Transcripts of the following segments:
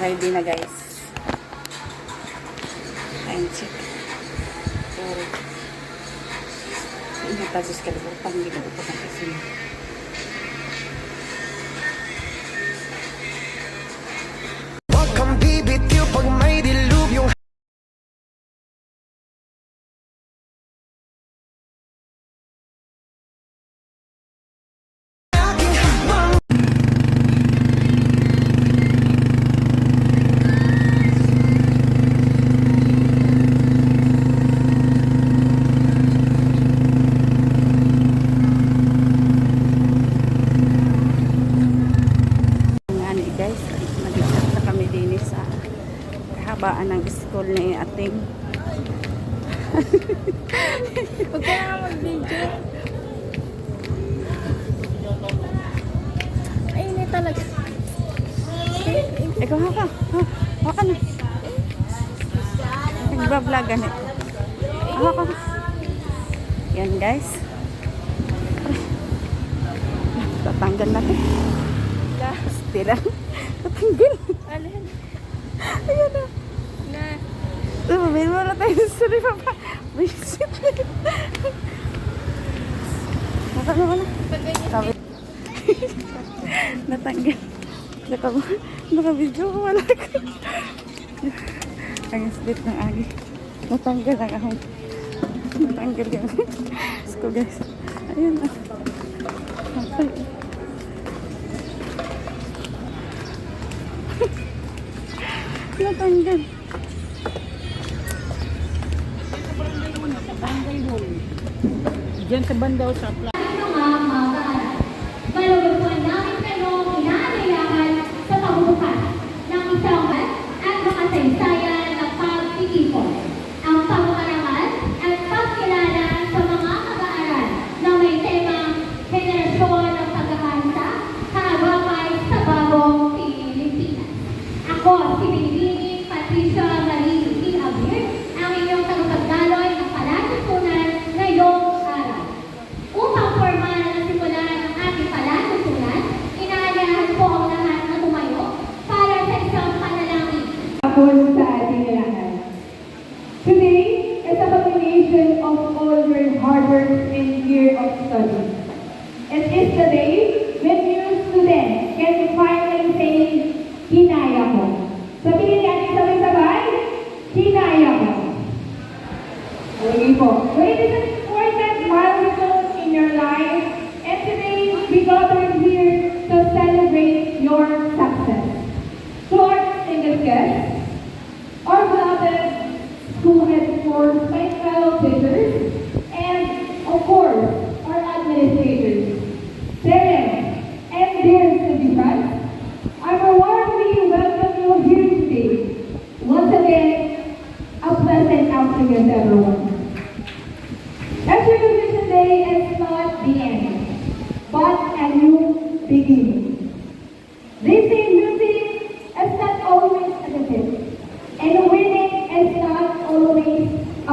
ready na guys. Time check. Pero, ingat tayo sa kalibot. Panginoon ko na kasi. school ni ating. Huwag ka na mag-video. Ay, hindi talaga. Ikaw, haka. Haka na. Nagbablog ganit. Haka. Yan guys. Tatanggal natin. Last. Tira. Tatanggal. Alin. Ayan na. Bumili mo na tayo sa sarili pa. Visit. Nakano ko na. Sabi. Natanggal. Naka, naka-video ko wala. Ang split ng agi. Natanggal lang ako. Natanggal yung ass guys. Ayun na. Diyan sa bandaw sa plan.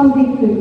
convicted.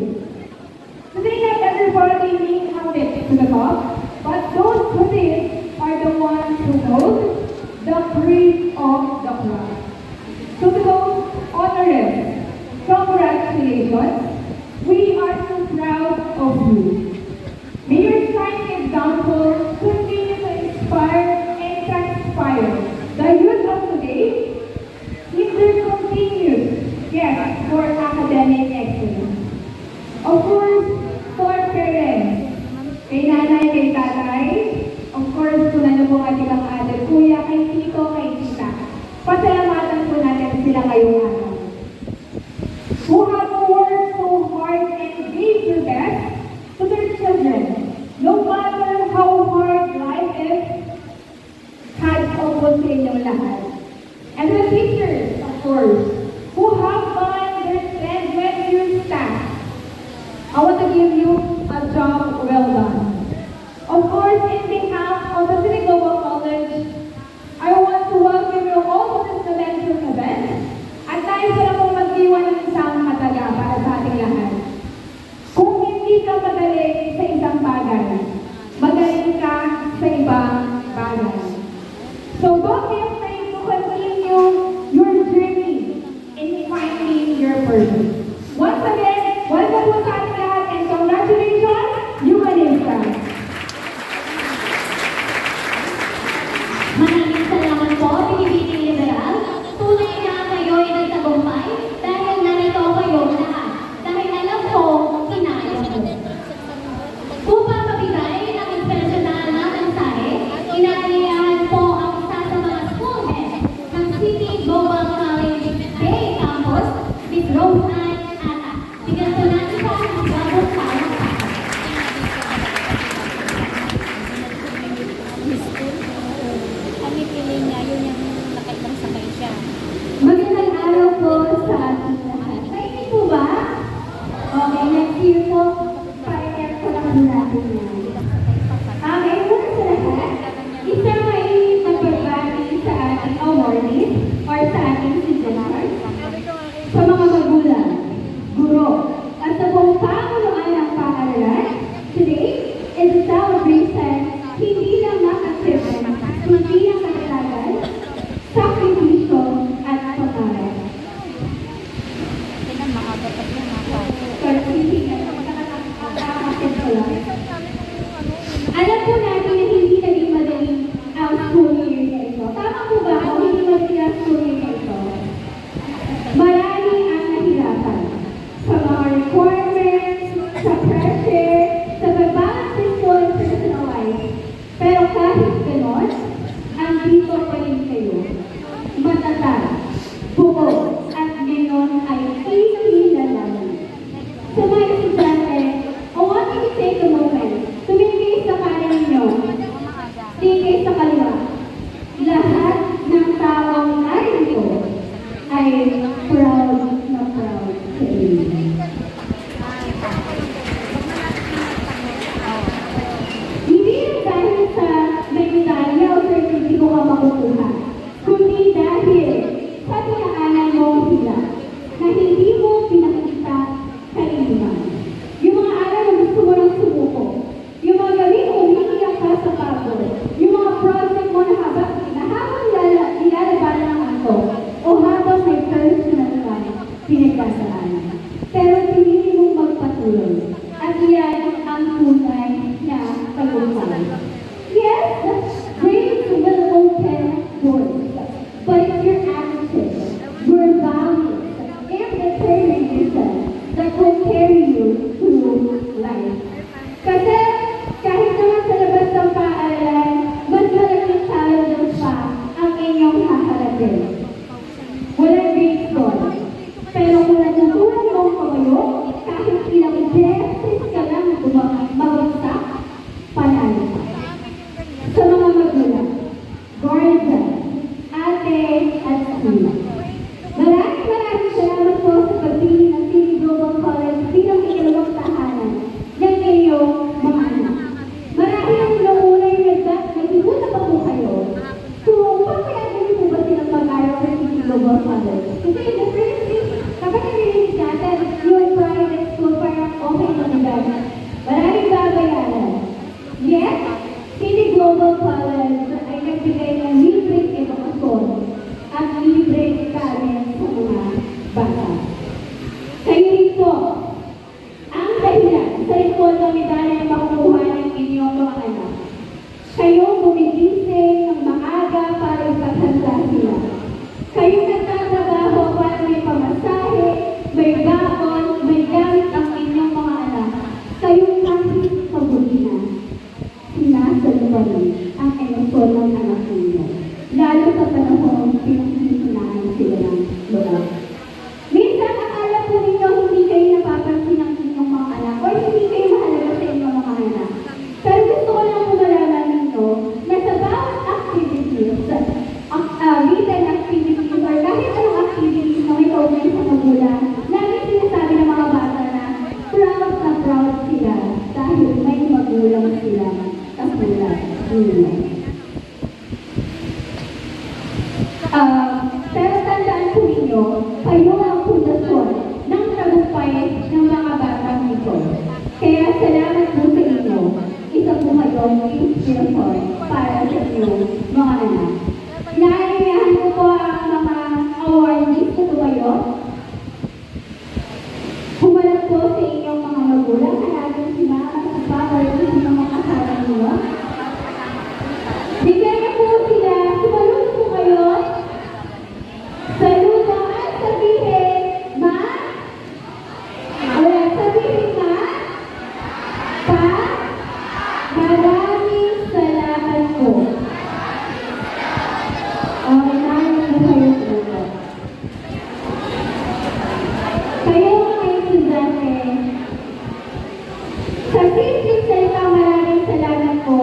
Of course, for parents, kay nanay, kay tatay, of course, kung ano po ang ibang other, kuya, kay tito, kay tita, pasalamatan po natin sila ngayong araw. Who have worked so hard and gave their best to their children, no matter how hard life is, had po po sa inyong lahat. And the teachers, of course, hmm Foi uma Biblia. nag-exercise ka lang mabagsak, panalo. Sa mga magulang, Gordon, ate at sila. Maraming maraming salamat po sa pagpili ng City Global College bilang ikalawang tahanan ng ngayong mga anak. Marami ang naunay nag-ibuta pa po kayo. So, bakit ang hindi po ba silang mag-aral sa Global College? you for fire you no Sa St. Josefa, salamat po.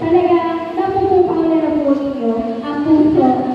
Talaga, napupukaw na po ninyo ang puso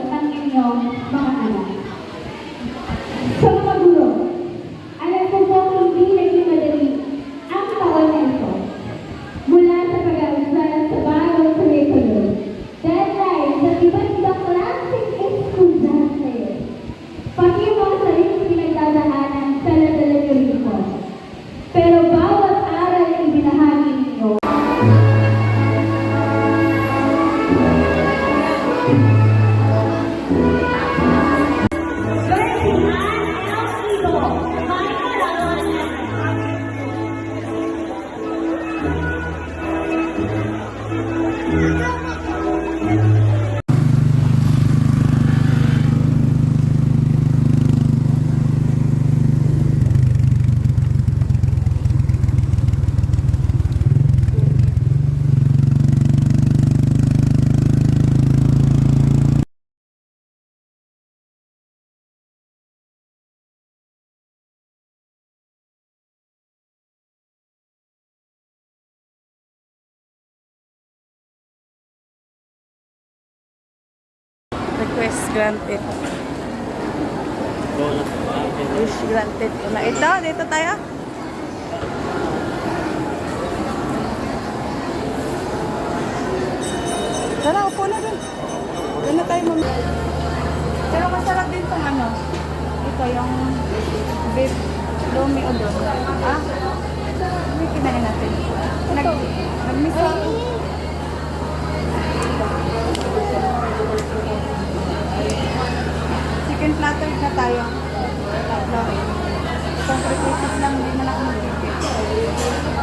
Yeah. Request granted. Wish granted ko na. Ito, dito tayo. Tara, upo na dun. Doon na tayo mami. Pero masarap din tong ano. Ito, yung beef lomi o doon. Ah? May kinain natin. Nag, nag-miss ako. Chicken platter na tayo. Tatlo. Itong 3 pieces lang, hindi na ako mag-chicken.